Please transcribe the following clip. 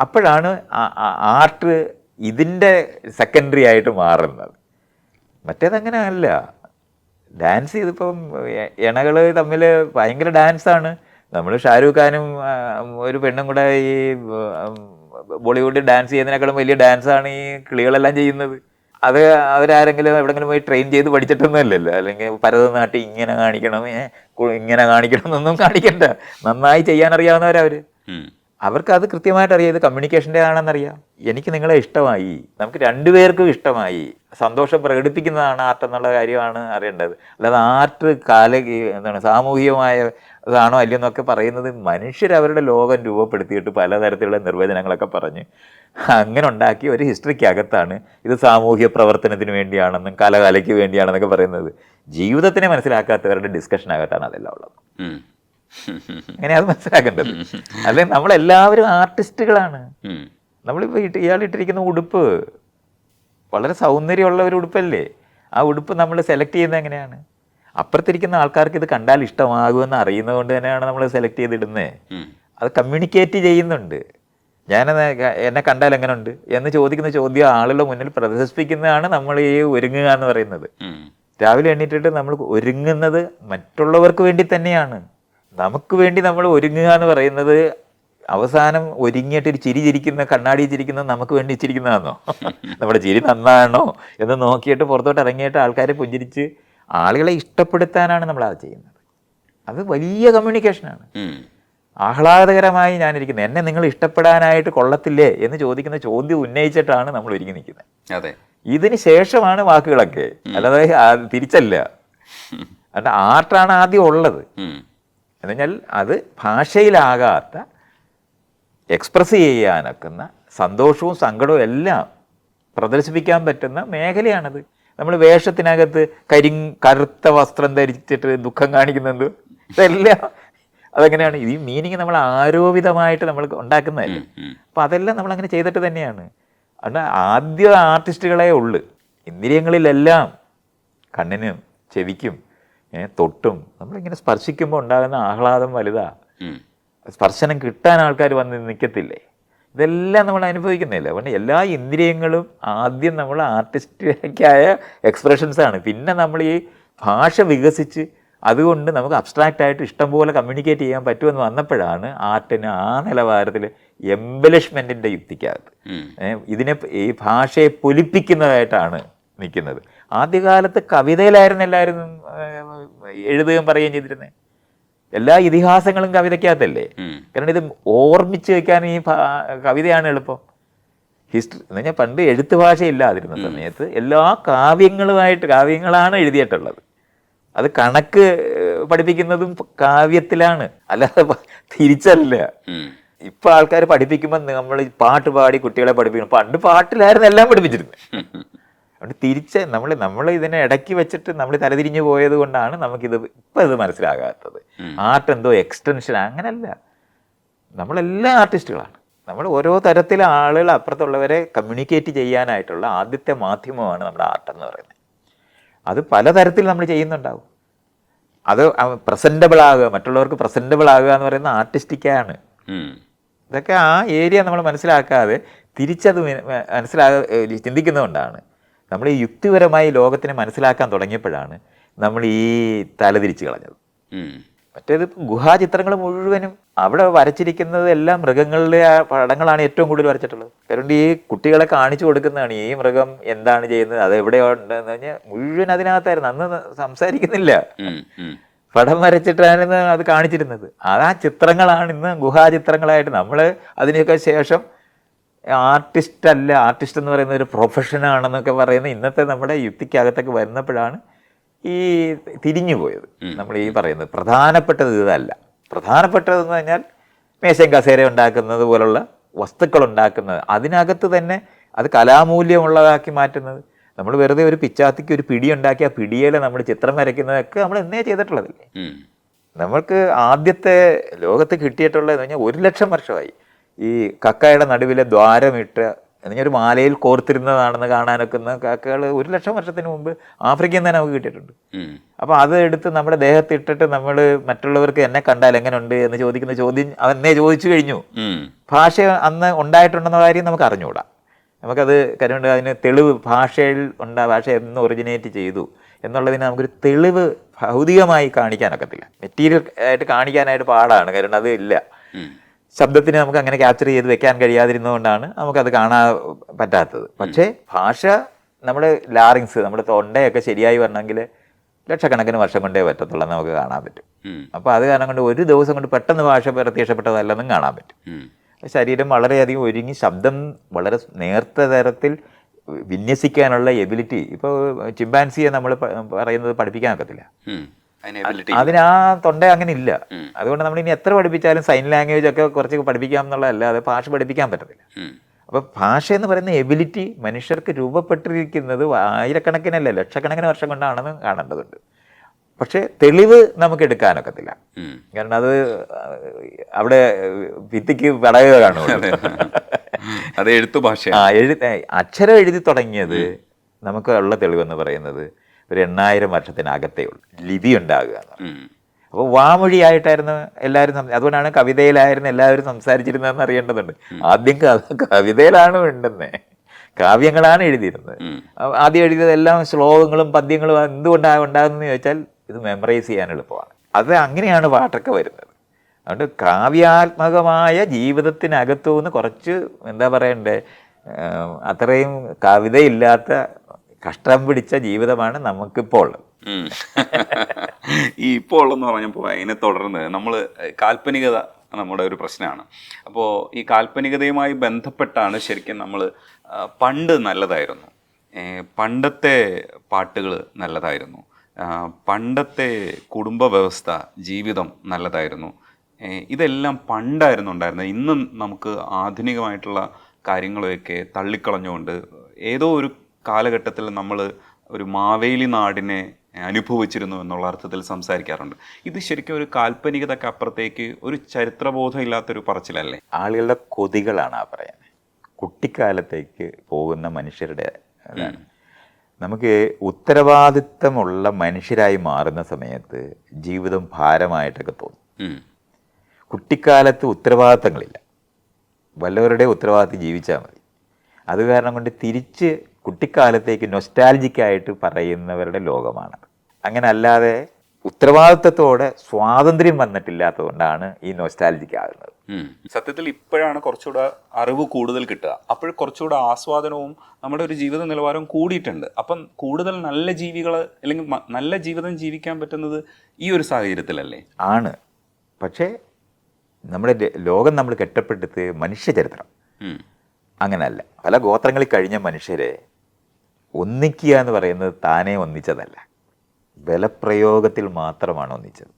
അപ്പോഴാണ് ആർട്ട് ഇതിന്റെ സെക്കൻഡറി ആയിട്ട് മാറുന്നത്. മറ്റേതങ്ങനെ അല്ല. ഡാൻസ് ചെയ്തിപ്പം ഇണകൾ തമ്മിൽ ഭയങ്കര ഡാൻസാണ് നമ്മൾ ഷാരൂഖ് ഖാനും ഒരു പെണ്ണും കൂടെ ഈ ബോളിവുഡ് ഡാൻസ് ചെയ്യുന്നതിനേക്കാളും വലിയ ഡാൻസാണ് ഈ കിളികളെല്ലാം ചെയ്യുന്നത്. അത് അവരാരെങ്കിലും എവിടെങ്കിലും പോയി ട്രെയിൻ ചെയ്ത് പഠിച്ചിട്ടൊന്നും അല്ലല്ലോ അല്ലെങ്കിൽ ഭരതനാട്യം ഇങ്ങനെ കാണിക്കണം ഇങ്ങനെ കാണിക്കണം എന്നൊന്നും കാണിക്കണ്ട. നന്നായി ഉം. അവർക്ക് അത് കൃത്യമായിട്ട് അറിയാം ഇത് കമ്മ്യൂണിക്കേഷന്റെ ആണെന്നറിയാം എനിക്ക് നിങ്ങളെ ഇഷ്ടമായി. നമുക്ക് രണ്ടുപേർക്കും ഇഷ്ടമായി. സന്തോഷം പ്രകടിപ്പിക്കുന്നതാണ് ആർട്ട് എന്നുള്ള കാര്യമാണ് അറിയേണ്ടത്. അല്ലാതെ ആർട്ട് കാല എന്താണ് സാമൂഹികമായ ഇതാണോ അല്ലയോ എന്നൊക്കെ പറയുന്നത് മനുഷ്യർ അവരുടെ ലോകം രൂപപ്പെടുത്തിയിട്ട് പലതരത്തിലുള്ള നിർവചനങ്ങളൊക്കെ പറഞ്ഞ് അങ്ങനെ ഉണ്ടാക്കി ഒരു ഹിസ്റ്ററിക്കകത്താണ് ഇത് സാമൂഹ്യ പ്രവർത്തനത്തിന് വേണ്ടിയാണെന്നും കലകലയ്ക്ക് വേണ്ടിയാണെന്നൊക്കെ പറയുന്നത്. ജീവിതത്തിനെ മനസ്സിലാക്കാത്തവരുടെ ഡിസ്കഷനകത്താണ് അതെല്ലാം ഉള്ളത്. അങ്ങനെ അത് മനസ്സിലാക്കേണ്ടത്. അല്ലെ? നമ്മളെല്ലാവരും ആർട്ടിസ്റ്റുകളാണ്. നമ്മളിപ്പോൾ ഇട്ട് ഇയാൾ ഇട്ടിരിക്കുന്ന ഉടുപ്പ് വളരെ സൗന്ദര്യമുള്ള ഒരു ഉടുപ്പല്ലേ? ആ ഉടുപ്പ് നമ്മൾ സെലക്ട് ചെയ്യുന്നത് എങ്ങനെയാണ്? അപ്പുറത്തിരിക്കുന്ന ആൾക്കാർക്ക് ഇത് കണ്ടാൽ ഇഷ്ടമാകുമെന്ന് അറിയുന്നത് കൊണ്ട് തന്നെയാണ് നമ്മൾ സെലക്ട് ചെയ്തിടുന്നത് അത് കമ്മ്യൂണിക്കേറ്റ് ചെയ്യുന്നുണ്ട്. ഞാൻ എന്നെ കണ്ടാൽ എങ്ങനെ ഉണ്ട് എന്ന് ചോദിക്കുന്ന ചോദ്യം ആളുകളുടെ മുന്നിൽ പ്രദർശിപ്പിക്കുന്നതാണ് നമ്മൾ ഈ ഒരുങ്ങുക എന്ന് പറയുന്നത്. രാവിലെ എണ്ണീറ്റിട്ട് നമ്മൾ ഒരുങ്ങുന്നത് മറ്റുള്ളവർക്ക് വേണ്ടി തന്നെയാണ്. നമുക്ക് വേണ്ടി നമ്മൾ ഒരുങ്ങുക എന്ന് പറയുന്നത് അവസാനം ഒരുങ്ങിയിട്ട് ഒരു ചിരി ചിരിക്കുന്ന കണ്ണാടി ചിരിക്കുന്നത് നമുക്ക് വേണ്ടി ചിരിക്കുന്നതാണോ? നമ്മുടെ ചിരി നന്നാണോ എന്ന് നോക്കിയിട്ട് പുറത്തോട്ട് ഇറങ്ങിയിട്ട് ആൾക്കാരെ പുഞ്ചിരിച്ച് ആളുകളെ ഇഷ്ടപ്പെടുത്താനാണ് നമ്മൾ അത് ചെയ്യുന്നത്. അത് വലിയ കമ്മ്യൂണിക്കേഷനാണ്. ആഹ്ലാദകരമായി ഞാനിരിക്കുന്നത്. എന്നെ നിങ്ങൾ ഇഷ്ടപ്പെടാനായിട്ട് കൊള്ളത്തില്ലേ എന്ന് ചോദിക്കുന്ന ചോദ്യം ഉന്നയിച്ചിട്ടാണ് നമ്മൾ ഒരുങ്ങി നിൽക്കുന്നത്. അതെ. ഇതിന് ശേഷമാണ് വാക്കുകളൊക്കെ. അല്ലാതെ തിരിച്ചല്ല. അല്ല ആർട്ടാണ് ആദ്യം ഉള്ളത്. എന്ന് പറഞ്ഞാൽ അത് ഭാഷയിലാകാത്ത എക്സ്പ്രസ് ചെയ്യാനൊക്കുന്ന സന്തോഷവും സങ്കടവും എല്ലാം പ്രദർശിപ്പിക്കാൻ പറ്റുന്ന മേഖലയാണത്. നമ്മൾ വേഷത്തിനകത്ത് കരി കറുത്ത വസ്ത്രം ധരിച്ചിട്ട് ദുഃഖം കാണിക്കുന്നുണ്ട്. ഇതെല്ലാം അതെങ്ങനെയാണ്? ഈ മീനിങ് നമ്മൾ ആരോപിതമായിട്ട് നമ്മൾ ഉണ്ടാക്കുന്നതല്ലേ? അപ്പോൾ അപ്പം അതെല്ലാം നമ്മൾ അങ്ങനെ ചെയ്തിട്ട് തന്നെയാണ്. അതുകൊണ്ട് ആദ്യ ആർട്ടിസ്റ്റുകളെ ഉള്ളു. ഇന്ദ്രിയങ്ങളിലെല്ലാം കണ്ണിനും ചെവിക്കും തൊട്ടും. നമ്മളിങ്ങനെ സ്പർശിക്കുമ്പോൾ ഉണ്ടാകുന്ന ആഹ്ലാദം വലുതാ. സ്പർശനം കിട്ടാൻ ആൾക്കാർ വന്ന് നിൽക്കത്തില്ലേ ഇതെല്ലാം നമ്മൾ അനുഭവിക്കുന്നില്ല അതുകൊണ്ട് എല്ലാ ഇന്ദ്രിയങ്ങളും ആദ്യം നമ്മൾ ആർട്ടിസ്റ്റിക്കായ എക്സ്പ്രഷൻസാണ്. പിന്നെ നമ്മൾ ഈ ഭാഷ വികസിച്ച് അതുകൊണ്ട് നമുക്ക് അബ്സ്ട്രാക്റ്റ് ആയിട്ട് ഇഷ്ടംപോലെ കമ്മ്യൂണിക്കേറ്റ് ചെയ്യാൻ പറ്റുമെന്ന് വന്നപ്പോഴാണ് ആർട്ടിന് ആ നിലവാരത്തിൽ എംബലിഷ്മെന്റിന്റെ യുക്തിക്കകത്ത്. ഇതിനെ ഈ ഭാഷയെ പൊലിപ്പിക്കുന്നതായിട്ടാണ് നിൽക്കുന്നത് ആദ്യകാലത്ത് കവിതയിലായിരുന്നു എല്ലാവരും ഏ, എഴുതുകയും പറയുകയും ചെയ്തിരുന്നത് എല്ലാ ഇതിഹാസങ്ങളും കവിതയ്ക്കകത്തല്ലേ? കാരണം ഇത് ഓർമ്മിച്ച് വെക്കാൻ ഈ കവിതയാണ് എളുപ്പം. ഹിസ്റ്ററി എന്ന് പറഞ്ഞാൽ പണ്ട് എഴുത്ത് ഭാഷയില്ലാതിരുന്ന സമയത്ത് എല്ലാ കാവ്യങ്ങളുമായിട്ട് കാവ്യങ്ങളാണ് എഴുതിയിട്ടുള്ളത്. അത് കണക്ക് പഠിപ്പിക്കുന്നതും കാവ്യത്തിലാണ്. അല്ലാതെ തിരിച്ചല്ല. ഇപ്പൊ ആൾക്കാർ പഠിപ്പിക്കുമ്പോൾ നമ്മൾ പാട്ട് പാടി കുട്ടികളെ പഠിപ്പിക്കണം പണ്ട് പാട്ടിലായിരുന്നു എല്ലാം പഠിപ്പിച്ചിരുന്നത് അതുകൊണ്ട് തിരിച്ച് നമ്മൾ നമ്മൾ ഇതിനെ ഇടയ്ക്ക് വെച്ചിട്ട് നമ്മൾ തലതിരിഞ്ഞു പോയത് കൊണ്ടാണ് നമുക്കിത് ഇപ്പം ഇത് മനസ്സിലാകാത്തത്. ആർട്ട് എന്തോ എക്സ്റ്റൻഷൻ അങ്ങനല്ല. നമ്മളെല്ലാം ആർട്ടിസ്റ്റുകളാണ് നമ്മൾ ഓരോ തരത്തിലെ ആളുകൾ അപ്പുറത്തുള്ളവരെ കമ്മ്യൂണിക്കേറ്റ് ചെയ്യാനായിട്ടുള്ള ആദ്യത്തെ മാധ്യമമാണ് നമ്മുടെ ആർട്ട് എന്ന് പറയുന്നത്. അത് പലതരത്തിൽ നമ്മൾ ചെയ്യുന്നുണ്ടാവും. അത് പ്രസന്റബിൾ ആകുക മറ്റുള്ളവർക്ക് പ്രസന്റബിൾ ആകുക എന്ന് പറയുന്നത് ആർട്ടിസ്റ്റിക്കാണ്. ഇതൊക്കെ ആ ഏരിയ നമ്മൾ മനസ്സിലാക്കാതെ തിരിച്ചത് മനസ്സിലാ മനസ്സിലാക ചിന്തിക്കുന്നതുകൊണ്ടാണ്. നമ്മൾ ഈ യുക്തിപരമായി ലോകത്തിനെ മനസ്സിലാക്കാൻ തുടങ്ങിയപ്പോഴാണ് നമ്മൾ ഈ തലതിരിച്ച് കളഞ്ഞത്. മറ്റേത് ഗുഹാചിത്രങ്ങൾ മുഴുവനും അവിടെ വരച്ചിരിക്കുന്നത് എല്ലാം മൃഗങ്ങളുടെ ആ പടങ്ങളാണ് ഏറ്റവും കൂടുതൽ വരച്ചിട്ടുള്ളത്. കാരണം ഈ കുട്ടികളെ കാണിച്ചു കൊടുക്കുന്നതാണ് ഈ മൃഗം എന്താണ് ചെയ്യുന്നത് അത് എവിടെയുണ്ടെന്ന് പറഞ്ഞാൽ മുഴുവൻ അതിനകത്തായിരുന്നു. അന്ന് സംസാരിക്കുന്നില്ല. പടം വരച്ചിട്ടാണ് അത് കാണിച്ചിരുന്നത്. അത് ആ ചിത്രങ്ങളാണ് ഇന്ന് ഗുഹാചിത്രങ്ങളായിട്ട് നമ്മൾ അതിനൊക്കെ ശേഷം ആർട്ടിസ്റ്റ് അല്ല ആർട്ടിസ്റ്റ് എന്ന് പറയുന്ന ഒരു പ്രൊഫഷനാണെന്നൊക്കെ പറയുന്ന ഇന്നത്തെ നമ്മുടെ യുക്തിക്കകത്തൊക്കെ വരുന്നപ്പോഴാണ് ഈ തിരിഞ്ഞു പോയത്. നമ്മൾ ഈ പറയുന്നത് പ്രധാനപ്പെട്ടത് ഇതല്ല. പ്രധാനപ്പെട്ടതെന്ന് പറഞ്ഞാൽ മേശയും കസേര ഉണ്ടാക്കുന്നത് പോലുള്ള വസ്തുക്കൾ ഉണ്ടാക്കുന്നത് അതിനകത്ത് തന്നെ അത് കലാമൂല്യമുള്ളതാക്കി മാറ്റുന്നത്. നമ്മൾ വെറുതെ ഒരു പിച്ചാത്തിക്ക് ഒരു പിടി ഉണ്ടാക്കി ആ പിടിയിൽ നമ്മൾ ചിത്രം വരയ്ക്കുന്നതൊക്കെ നമ്മൾ എന്നേ ചെയ്തിട്ടുള്ളതല്ലേ? നമ്മൾക്ക് ആദ്യത്തെ ലോകത്ത് കിട്ടിയിട്ടുള്ളതെന്ന് പറഞ്ഞാൽ ഒരു ലക്ഷം വർഷമായി. ഈ കക്കയുടെ നടുവിലെ ദ്വാരമിട്ട് എന്നൊരു ഒരു മാലയിൽ കോർത്തിരുന്നതാണെന്ന് കാണാനൊക്കെ കാക്കകൾ ഒരു ലക്ഷം വർഷത്തിന് മുമ്പ് ആഫ്രിക്കയിൽ നിന്ന് തന്നെ നമുക്ക് കിട്ടിയിട്ടുണ്ട്. അപ്പോൾ അത് എടുത്ത് നമ്മുടെ ദേഹത്ത് ഇട്ടിട്ട് നമ്മൾ മറ്റുള്ളവർക്ക് എന്നെ കണ്ടാൽ എങ്ങനെയുണ്ട് എന്ന് ചോദിക്കുന്ന ചോദ്യം അവനെ ചോദിച്ചു കഴിഞ്ഞു. ഭാഷ അന്ന് ഉണ്ടായിട്ടുണ്ടെന്ന കാര്യം നമുക്ക് അറിഞ്ഞുകൂടാ നമുക്കത് കരുണ്ട് അതിന് തെളിവ് ഭാഷയിൽ ഉണ്ടാ ഭാഷ എന്ന് ഒറിജിനേറ്റ് ചെയ്തു എന്നുള്ളതിന് നമുക്കൊരു തെളിവ് ഭൗതികമായി കാണിക്കാനൊക്കത്തില്ല. മെറ്റീരിയൽ ആയിട്ട് കാണിക്കാനായിട്ട് പാടാണ്. കാരണം അത് ഇല്ല. ശബ്ദത്തിന് നമുക്ക് അങ്ങനെ ക്യാപ്ചർ ചെയ്ത് വെക്കാൻ കഴിയാതിരുന്നതുകൊണ്ടാണ് നമുക്കത് കാണാൻ പറ്റാത്തത്. പക്ഷേ ഭാഷ നമ്മുടെ ലാറിങ്സ് നമ്മുടെ തൊണ്ടയൊക്കെ ശരിയായി വരണമെങ്കിൽ ലക്ഷക്കണക്കിന് വർഷം കൊണ്ടേ പറ്റത്തുള്ളൂ നമുക്ക് കാണാൻ പറ്റും. അപ്പോൾ അത് കാരണം കൊണ്ട് ഒരു ദിവസം കൊണ്ട് പെട്ടെന്ന് ഭാഷ പ്രത്യക്ഷപ്പെട്ടതല്ലെന്നും കാണാൻ പറ്റും. ശരീരം വളരെയധികം ഒരുങ്ങി ശബ്ദം വളരെ നേർത്ത തരത്തിൽ വിന്യസിക്കാനുള്ള എബിലിറ്റി ഇപ്പോൾ ചിമ്പാൻസിയെ നമ്മൾ പറയുന്നത് പഠിപ്പിക്കാൻ ഒക്കത്തില്ല. അതിന്. ആ തൊണ്ട അങ്ങനെ ഇല്ല. അതുകൊണ്ട് നമ്മൾ ഇനി എത്ര പഠിപ്പിച്ചാലും സൈൻ ലാംഗ്വേജ് ഒക്കെ കുറച്ച് പഠിപ്പിക്കാം എന്നുള്ളതല്ലാതെ ഭാഷ പഠിപ്പിക്കാൻ പറ്റത്തില്ല. അപ്പൊ അപ്പോൾ ഭാഷ എന്ന് പറയുന്ന എബിലിറ്റി മനുഷ്യർക്ക് രൂപപ്പെട്ടിരിക്കുന്നത് ആയിരക്കണക്കിനല്ല ലക്ഷക്കണക്കിന് വർഷം കൊണ്ടാണെന്ന് കാണേണ്ടതുണ്ട്. പക്ഷേ തെളിവ് നമുക്ക് എടുക്കാനൊക്കത്തില്ല. കാരണം അത് അവിടെ ഭിത്തിക്ക് പടയുക കാണുള്ളൂ. അത്. എഴുത്തു ഭാഷ ആ അക്ഷരം എഴുതി തുടങ്ങിയത് നമുക്ക് ഉള്ള തെളിവെന്ന് പറയുന്നത് ഒരു എണ്ണായിരം വർഷത്തിനകത്തേ ഉള്ളൂ ലിപി ഉണ്ടാകുക എന്ന് അപ്പോൾ വാമൊഴിയായിട്ടായിരുന്നു എല്ലാവരും അതുകൊണ്ടാണ് കവിതയിലായിരുന്നു എല്ലാവരും സംസാരിച്ചിരുന്നതെന്ന് അറിയേണ്ടതുണ്ട്. ആദ്യം കവിതയിലാണ് ഉണ്ടെന്നേ കാവ്യങ്ങളാണ് എഴുതിയിരുന്നത്. ആദ്യം എഴുതിയത് എല്ലാം ശ്ലോകങ്ങളും പദ്യങ്ങളും എന്തുകൊണ്ടാണ് ഉണ്ടാകുന്നതെന്ന് ചോദിച്ചാൽ ഇത് മെമ്മറൈസ് ചെയ്യാൻ എളുപ്പമാണ്. അത് അങ്ങനെയാണ് പാട്ടൊക്കെ വരുന്നത്. അതുകൊണ്ട് കാവ്യാത്മകമായ ജീവിതത്തിനകത്തു നിന്ന് കുറച്ച് എന്താ പറയണ്ടേ അത്രയും കവിതയില്ലാത്ത കഷ്ടം പിടിച്ച ജീവിതമാണ് നമുക്കിപ്പോൾ. ഉള്ളത്. ഈ ഇപ്പോൾ ഉള്ളതെന്ന് പറഞ്ഞപ്പോൾ അതിനെ തുടർന്ന് നമ്മൾ കാൽപ്പനികത നമ്മുടെ ഒരു പ്രശ്നമാണ്. അപ്പോൾ ഈ കാൽപ്പനികതയുമായി ബന്ധപ്പെട്ടാണ് ശരിക്കും നമ്മൾ പണ്ട് നല്ലതായിരുന്നു. പണ്ടത്തെ പാട്ടുകൾ നല്ലതായിരുന്നു. പണ്ടത്തെ കുടുംബ വ്യവസ്ഥ ജീവിതം നല്ലതായിരുന്നു. ഇതെല്ലാം പണ്ടായിരുന്നു ഉണ്ടായിരുന്നത്. ഇന്ന് നമുക്ക് ആധുനികമായിട്ടുള്ള കാര്യങ്ങളെയൊക്കെ തള്ളിക്കളഞ്ഞുകൊണ്ട് ഏതോ ഒരു കാലഘട്ടത്തിൽ നമ്മൾ ഒരു മാവേലി നാടിനെ അനുഭവിച്ചിരുന്നു എന്നുള്ള അർത്ഥത്തിൽ സംസാരിക്കാറുണ്ട്. ഇത് ശരിക്കും ഒരു കാൽപ്പനികതയ്ക്ക് അപ്പുറത്തേക്ക് ഒരു ചരിത്രബോധം ഇല്ലാത്തൊരു പറച്ചിലല്ലേ? ആളുകളുടെ കൊതികളാണ് ആ പറയുന്നത്. കുട്ടിക്കാലത്തേക്ക് പോകുന്ന മനുഷ്യരുടെ നമുക്ക് ഉത്തരവാദിത്തമുള്ള മനുഷ്യരായി മാറുന്ന സമയത്ത് ജീവിതം ഭാരമായിട്ടൊക്കെ തോന്നും. കുട്ടിക്കാലത്ത് ഉത്തരവാദിത്തങ്ങളില്ല. വല്ലവരുടെ ഉത്തരവാദിത്തം ജീവിച്ചാൽ മതി. അത് കാരണം കൊണ്ട് തിരിച്ച് കുട്ടിക്കാലത്തേക്ക് നൊസ്റ്റാലജിക്കായിട്ട് പറയുന്നവരുടെ ലോകമാണ്. അങ്ങനെ അല്ലാതെ ഉത്തരവാദിത്വത്തോടെ സ്വാതന്ത്ര്യം വന്നിട്ടില്ലാത്തതുകൊണ്ടാണ് ഈ നൊസ്റ്റാലജിക്ക് ആകുന്നത്. സത്യത്തിൽ ഇപ്പോഴാണ് കുറച്ചുകൂടെ അറിവ് കൂടുതൽ കിട്ടുക. അപ്പോൾ കുറച്ചുകൂടെ ആസ്വാദനവും നമ്മുടെ ഒരു ജീവിത നിലവാരവും കൂടിയിട്ടുണ്ട്. അപ്പം കൂടുതൽ നല്ല ജീവികൾ അല്ലെങ്കിൽ നല്ല ജീവിതം ജീവിക്കാൻ പറ്റുന്നത് ഈ ഒരു സാഹചര്യത്തിലല്ലേ? ആണ്. പക്ഷേ നമ്മുടെ ലോകം നമ്മൾ കെട്ടപ്പെടുത്ത് മനുഷ്യചരിത്രം. അങ്ങനല്ല. പല ഗോത്രങ്ങളിൽ കഴിഞ്ഞ മനുഷ്യരെ ഒന്നിക്കുക എന്ന് പറയുന്നത് താനേ ഒന്നിച്ചതല്ല ബലപ്രയോഗത്തിൽ മാത്രമാണ് ഒന്നിച്ചത്.